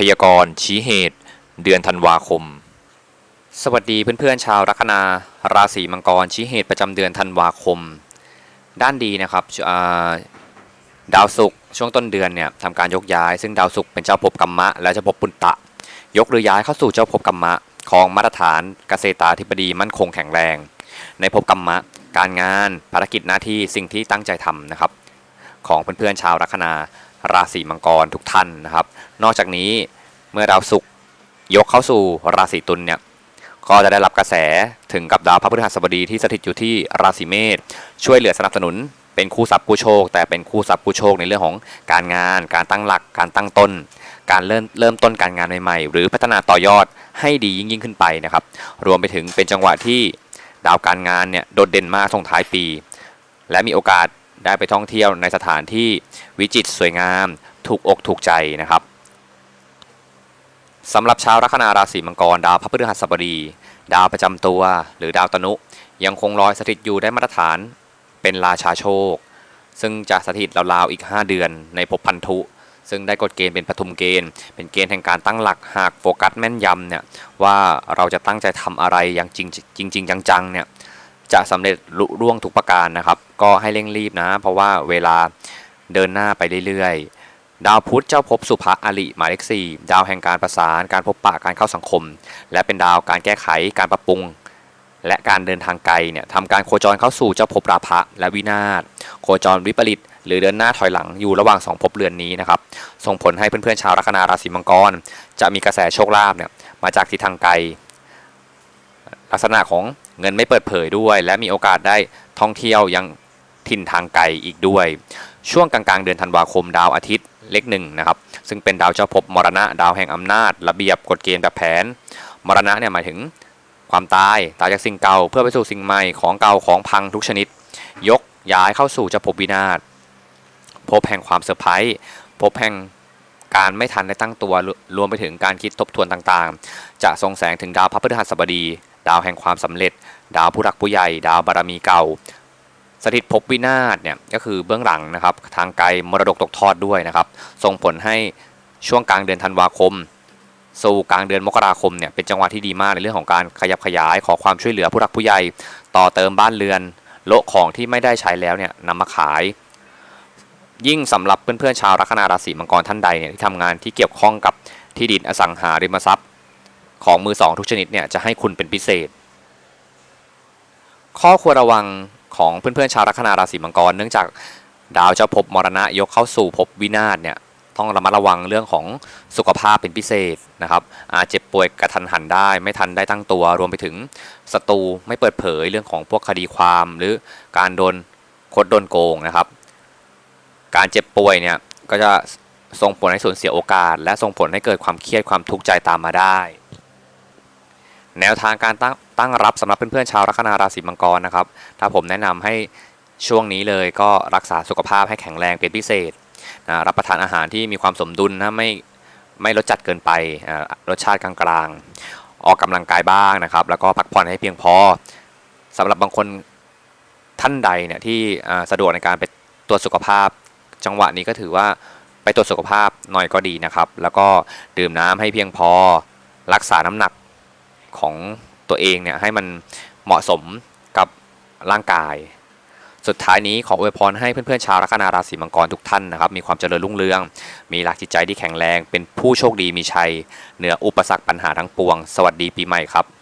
พยากรณ์ชี้เหตุ เดือนธันวาคม สวัสดีเพื่อนๆชาวลัคนา ราศีมังกรชี้เหตุประจำเดือนธันวาคม ด้านดีนะครับดาวศุกร์ช่วงต้นเดือนเนี่ยทำการยกย้าย ซึ่งดาวศุกร์เป็นเจ้าภพกรรมะ และเจ้าภพปุตตะ ยกหรือย้ายเข้าสู่เจ้าภพกรรมะของมาตรฐานเกษตราธิบดีมั่นคงแข็งแรง ในภพกรรมะ การงานภารกิจหน้าที่สิ่งที่ตั้งใจทำนะครับ ของเพื่อนๆชาวลัคนา ราศีมังกรทุกท่านนะครับ นอกจากนี้เมื่อดาวศุกร์ยกเข้าสู่ราศีตุลเนี่ยก็จะได้รับกระแสถึงกับดาวพระพฤหัสบดีที่สถิตอยู่ที่ราศีเมษช่วยเหลือสนับสนุน เป็นคู่ทรัพย์คู่โชค แต่เป็นคู่ทรัพย์คู่โชคในเรื่องของการงาน การตั้งหลัก การตั้งต้น การเริ่มเริ่มต้นการงานใหม่ๆ หรือพัฒนาต่อยอดให้ดียิ่งยิ่งขึ้นไปนะครับ รวมไปถึงเป็นจังหวะที่ดาวการงานเนี่ยโดดเด่นมากส่งท้ายปี และมีโอกาส ได้ไปท่องเที่ยวในสถานที่วิจิตรสวยงาม ถูกอกถูกใจนะครับสำหรับชาวลัคนาราศีมังกร ดาวพระพฤหัสบดี ดาวประจำตัว หรือดาวตนุ ยังคงลอยสถิตอยู่ได้มาตรฐานเป็นราชาโชค ซึ่งจะสถิตราวๆอีก 5 เดือนในภพพันธุ ซึ่งได้กฎเกณฑ์เป็นปฐุมเกณฑ์ เป็นเกณฑ์แห่งการตั้งหลักหากโฟกัสแม่นยำเนี่ยว่าเราจะตั้งใจทำอะไรอย่างจริงจริงจริงจังๆเนี่ย จะสำเร็จลุล่วงทุกประการนะครับ ก็ให้เร่งรีบนะ เพราะว่าเวลาเดินหน้าไปเรื่อยๆ ดาวพุธเจ้าภพสุภะอริหมายเลขสี่ดาวแห่งการประสานการพบปะการเข้าสังคม และเป็นดาวการแก้ไขการปรับปรุง และการเดินทางไกลเนี่ยทำการโคจรเข้าสู่เจ้าภพราพะและวินาศโคจรวิปริตหรือเดินหน้าถอยหลังอยู่ระหว่างสองภพเรือนนี้นะครับ ส่งผลให้เพื่อนๆชาวลัคนาราศีมังกร จะมีกระแสโชคลาภเนี่ยมาจากทิศทางไกล ลักษณะของเงินไม่เปิดเผยด้วย และมีโอกาสได้ท่องเที่ยวยังถิ่นทางไกลอีกด้วย ช่วงกลางๆเดือนธันวาคมดาวอาทิตย์เลขหนึ่งนะครับซึ่งเป็นดาวเจ้าภพมรณะ ดาวแห่งอำนาจ ระเบียบกฎเกณฑ์แบบแผน มรณะเนี่ยหมายถึงความตายตายจากสิ่งเก่าเพื่อไปสู่สิ่งใหม่ของเก่าของพังทุกชนิด ยกย้ายเข้าสู่เจ้าภพวินาศพบแห่งความเซอร์ไพรส์พบแห่งการไม่ทันได้ตั้งตัวรวรวมไปถึงการคิดทบทวนต่างๆ จะส่งแสงถึงดาวพระพฤหัสบดี ดาวแห่งความสำเร็จ ดาวผู้รักผู้ใหญ่ ดาวบารมีเก่า สถิตภพวินาศเนี่ยก็คือเบื้องหลังนะครับทางไกลมรดกตกทอดด้วยนะครับส่งผลให้ช่วงกลางเดือนธันวาคมสู่กลางเดือนมกราคมเนี่ยเป็นจังหวะที่ดีมากในเรื่องของการขยับขยายขอความช่วยเหลือผู้รักผู้ใหญ่ ต่อเติมบ้านเรือนโละของที่ไม่ได้ใช้แล้วเนี่ยนำมาขาย ยิ่งสำหรับเพื่อนๆชาวลัคนาราศีมังกรท่านใดเนี่ยที่ทำงานที่เกี่ยวข้องกับที่ดินอสังหาริมทรัพย์ ของมือสองทุกชนิดเนี่ยจะให้คุณเป็นพิเศษ ข้อควรระวังของเพื่อนๆชาวลัคนาราศีมังกร เนื่องจากดาวเจ้าภพมรณะยกเข้าสู่ภพวินาศเนี่ยต้องระมัดระวังเรื่องของสุขภาพเป็นพิเศษนะครับอาจเจ็บป่วยกระทันหันได้ ไม่ทันได้ตั้งตัวรวมไปถึงศัตรูไม่เปิดเผยเรื่องของพวกคดีความหรือการโดนคดโดนโกงนะครับ การเจ็บป่วยเนี่ยก็จะส่งผลให้สูญเสียโอกาส และส่งผลให้เกิดความเครียดความทุกข์ใจตามมาได้ แนวทางการตั้งตั้งรับสำหรับเพื่อนๆชาวลัคนาราศีมังกรนะครับ ถ้าผมแนะนำให้ช่วงนี้เลยก็รักษาสุขภาพให้แข็งแรงเป็นพิเศษนะรับประทานอาหารที่มีความสมดุลนะไม่ไม่รสจัดเกินไปรสชาติกลางๆ ออกกำลังกายบ้างนะครับ แล้วก็พักผ่อนให้เพียงพอสำหรับบางคนท่านใดเนี่ยที่สะดวกในการไปตรวจสุขภาพ จังหวะนี้ก็ถือว่าไปตรวจสุขภาพหน่อยก็ดีนะครับ แล้วก็ดื่มน้ำให้เพียงพอ รักษาน้ำหนัก ของตัวเองเนี่ยให้มันเหมาะสมกับร่างกาย สุดท้ายนี้ขออวยพรให้เพื่อนๆชาวลัคนาราศีมังกรทุกท่านนะครับ มีความเจริญรุ่งเรือง มีหลักจิตใจที่แข็งแรง เป็นผู้โชคดีมีชัย เหนืออุปสรรคปัญหาทั้งปวง สวัสดีปีใหม่ครับ